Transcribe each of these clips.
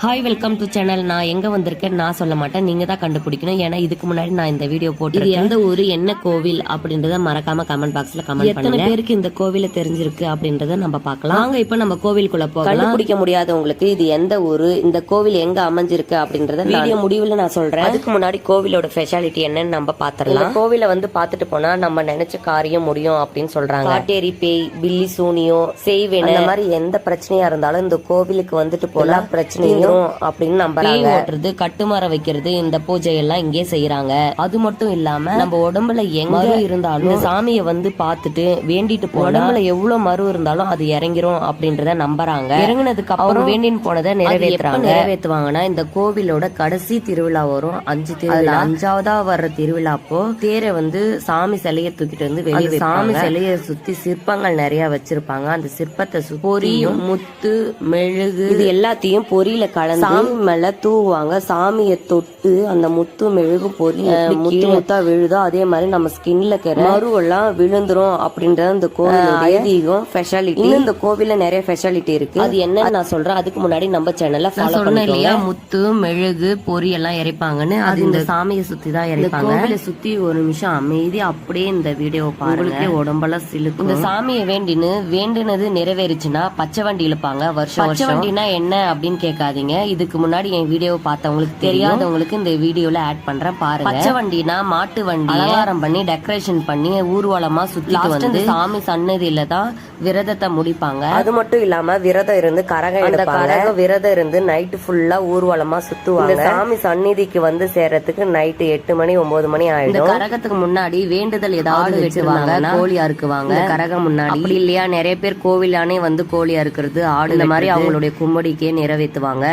Hi welcome to channel நான் எங்க வந்திருக்கேன்? நான் சொல்ல மாட்டேன். நீங்க தான் கண்டுபிடிக்கணும். ஏன்னா இதுக்கு முன்னாடி நான் இந்த வீடியோ போட்டு இது எந்த ஊரு என்ன கோவில் அப்படின்றத மறக்காம கமெண்ட் பாக்ஸ்ல கமெண்ட் எத்தனை பேருக்கு இந்த கோவில தெரிஞ்சிருக்கு அப்படின்றத நம்ம பார்க்கலாம். வாங்க இப்போ நம்ம கோவிலுக்குள்ள போகலாம். கண்டுபிடிக்க முடியாதவங்களுக்கு இது எந்த ஊரு இந்த கோவில் எங்க அமைஞ்சிருக்கு அப்படின்றத வீடியோ முடிவுல நான் சொல்றேன். அதுக்கு முன்னாடி கோவிலோட ஸ்பெஷாலிட்டி என்னன்னு நம்ம பாத்திரலாம் கோவில வந்து பார்த்துட்டு போனா நம்ம நினைச்ச காரியம் முடியும் அப்படின்னு சொல்றாங்க. காட்டேரி பேய் பில்லி சூனியோ செய்வேன் அந்த மாதிரி எந்த பிரச்சனையா இருந்தாலும் இந்த கோவிலுக்கு வந்துட்டு போனா பிரச்சனையும் அப்படின்னு நம்புறாங்க. ஓட்டுறது கட்டுமரம் வைக்கிறது இந்த பூஜை எல்லாம் இங்கே செய்யறாங்க அது மட்டும் இல்லாம நம்ம உடம்புல எங்க இருந்தாலும் சாமியை வந்து பார்த்துட்டு வேண்டிட்டு போனா உடம்புல எவ்வளவு மறு இருந்தாலும் அது இறங்கிரும் அப்படின்றத நம்புறாங்க. இறங்குனதுக்கு அப்புறம் வேண்டின்னு போனதை நிறைவேற்றுறாங்க. நிறைவேற்றுவாங்கன்னா இந்த கோவிலோட கடைசி திருவிழா வரும். அஞ்சு திருவிழா. அஞ்சாவதா வர்ற திருவிழா அப்போ தேரை வந்து சாமி சிலையை தூக்கிட்டு வந்து வெளியே சாமி சிலையை சுத்தி சிற்பங்கள் நிறைய வச்சிருப்பாங்க. அந்த சிற்பத்தை பொரியும் முத்து மெழுகு இது எல்லாத்தையும் பொரியில கலந்து சாமி மேல தூவுவாங்க. சாமியை தொட்டு அந்த முத்து மெழுகு பொரி முத்து முத்தா விழுதோ அதே மாதிரி நம்ம ஸ்கின்ல மருவெல்லாம் விழுந்துரும் அப்படின்றது இந்த கோவில் ஐதீகம் ஸ்பெஷாலிட்டி இந்த கோவில்ல நிறைய ஸ்பெஷாலிட்டி இருக்கு. அது என்னன்னு நான் சொல்றேன். அதுக்கு முன்னாடி நம்ம சேனல்ல ஃபாலோ இல்லையா? முத்து மெழுகு பொரி எல்லாம் இறைப்பாங்கன்னு அது இந்த சாமியை சுத்தி தான் இறைப்பாங்க கோவிலை சுத்தி ஒரு நிமிஷம் அமைதி அப்படியே இந்த வீடியோ பாருங்க. உடம்பெல்லாம் சிலுக்கும். இந்த சாமியை வேண்டின்னு வேண்டினது நிறைவேறுச்சுன்னா பச்சை வண்டி இழுப்பாங்க வருஷம் பச்சை வண்டினா என்ன அப்படின்னு கேட்காதீங்க. இதுக்கு முன்னாடி என் வீடியோவை பார்த்தவங்களுக்கு தெரியாதவங்களுக்கு இந்த வீடியோல ஆட் பண்றேன் பாருங்க. பச்சை வண்டினா மாட்டு வண்டி. அலங்காரம் பண்ணி டெக்கரேஷன் பண்ணி ஊர்வலமா சுத்தி வந்து சாமி சன்னதியில தான் விரதத்தை முடிப்பாங்க. அது மட்டும் இல்லாம விரதம் இருந்து கரகம் கரகம் விரதம் இருந்து நைட்டு ஃபுல்லா ஊர்வலமா சுத்துவாங்க. சாமி சந்நிதிக்கு வந்து சேர்றதுக்கு நைட்டு எட்டு மணி ஒன்பது மணி ஆயிடும். கரகத்துக்கு முன்னாடி வேண்டுதல் ஏதாவது வெட்டுவாங்க கோழி அறுக்குவாங்க. கரகம் முன்னாடி இல்லையா? நிறைய பேர் கோவிலானே வந்து கோழி அறுக்கிறது ஆடு இந்த மாதிரி அவங்களுடைய கும்படிக்கே நிறைவேற்றுவாங்க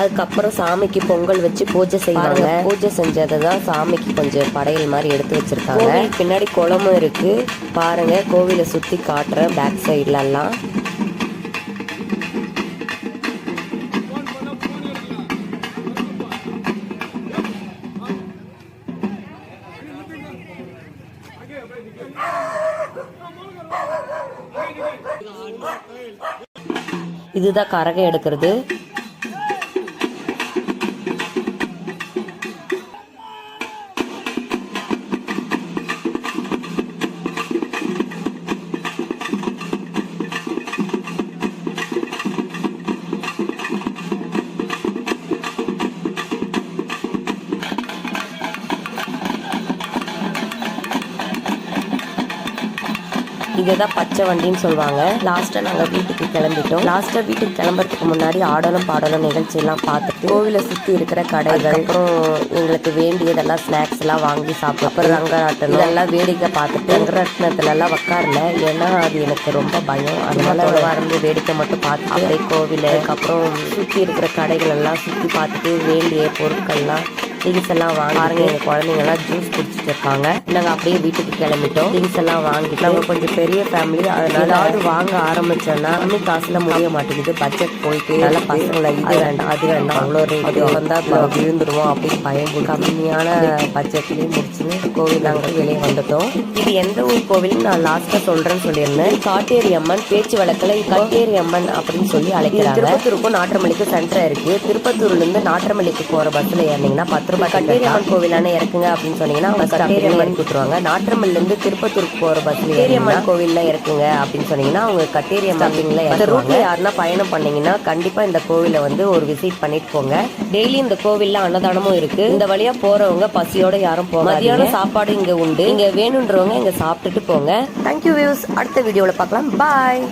அதுக்கப்புறம் சாமிக்கு பொங்கல் வச்சு பூஜை செய்வாங்க. பூஜை செஞ்சதை தான் சாமிக்கு கொஞ்சம் படையல் மாதிரி எடுத்து வச்சிருக்காங்க. பின்னாடி குளமும் இருக்கு. பாருங்க கோவிலை சுத்தி காட்டுறேன் பேக் சைட்ல எல்லாம். இதுதான் கரகம் எடுக்கிறது. இதுதான் பச்சை வண்டின்னு சொல்லுவாங்க. லாஸ்ட்டாக நாங்கள் வீட்டுக்கு கிளம்பிட்டோம். லாஸ்ட்டாக வீட்டுக்கு கிளம்புறதுக்கு முன்னாடி ஆடலும் பாடலும் நிகழ்ச்சியெல்லாம் பார்த்துட்டு கோவிலை சுற்றி இருக்கிற கடைகள் அப்புறம் எங்களுக்கு வேண்டியதெல்லாம் ஸ்நாக்ஸ் எல்லாம் வாங்கி சாப்பிட்டு அப்புறம் ரங்கராட்டம் இதெல்லாம் வேடிக்கை பார்த்துட்டு ரங்கராட்டனத்துலலாம் உட்காரல ஏன்னா அது எனக்கு ரொம்ப பயம். அதனால வரம்பு வேடிக்கை மட்டும் பார்த்துட்டு அப்படியே கோவில் அதுக்கப்புறம் சுற்றி இருக்கிற கடைகள் எல்லாம் சுற்றி பார்த்துட்டு வேண்டிய பொருட்கள்லாம் திங்ஸ் எல்லாம் வாங்கி எங்க குழந்தைங்க எல்லாம் ஜூஸ் குடிச்சிட்டு இருக்காங்க. நாங்க அப்படியே வீட்டுக்கு கிளம்பிட்டோம். திங்ஸ் எல்லாம் வாங்கிட்டு நாங்க கொஞ்சம் பெரிய ஃபேமிலி அதனால ஏதாவது வாங்க ஆரம்பிச்சோம்னா கம்மி காசுல முடிய மாட்டேங்குது. பட்ஜெட் போயிட்டு நல்ல பசங்களை இது வேண்டாம் அது வேண்டாம். அவ்வளோ ரேட் வந்தா விழுந்துருவோம் அப்படின்னு பயம் கம்மியான பட்ஜெட்லயே முடிச்சுன்னு கோவில் நாங்க வெளியே வந்துட்டோம். இது எந்த ஊர் கோவில் நான் லாஸ்டா சொல்றேன்னு சொல்லியிருந்தேன். காட்டேரி அம்மன் பேச்சு வழக்கில் காட்டேரி அம்மன் அப்படின்னு சொல்லி அழைக்கிறாங்க. திருப்பத்தூருக்கும் நாற்றமல்லிக்கு சென்டர் இருக்கு. திருப்பத்தூர்ல இருந்து நாற்றமல்லிக்கு போற பஸ்ல ஏறினீங்கன்னா பத்து ரூபாய் கட்டேரி அம்மன் கோவிலான இறக்குங்க அப்படின்னு சொன்னீங்கன்னா அவங்க கட்டேரி அம்மன் கொடுத்துருவாங்க. நாற்றமல்ல இருந்து திருப்பத்தூருக்கு போற பஸ்ல கட்டேரி அம்மன் கோவில்ல இறக்குங்க அப்படின்னு சொன்னீங்கன்னா அவங்க கட்டேரி அம்மன்ல இந்த ரூட்ல யாருன்னா பயணம் பண்ணீங்கன்னா கண்டிப்பா இந்த கோவில வந்து ஒரு விசிட் பண்ணிட்டு போங்க. டெய்லி இந்த கோவில்ல அன்னதானமும் இருக்கு. இந்த வழியா போறவங்க பசியோட யாரும் போக மதியான சாப்பாடு இங்க உண்டு. இங்க வேணுன்றவங்க இங்க சாப்பிட்டுட்டு போங்க. தேங்க்யூ வியூஸ் அடுத்த வீடியோல பார்க்கலாம். பாய்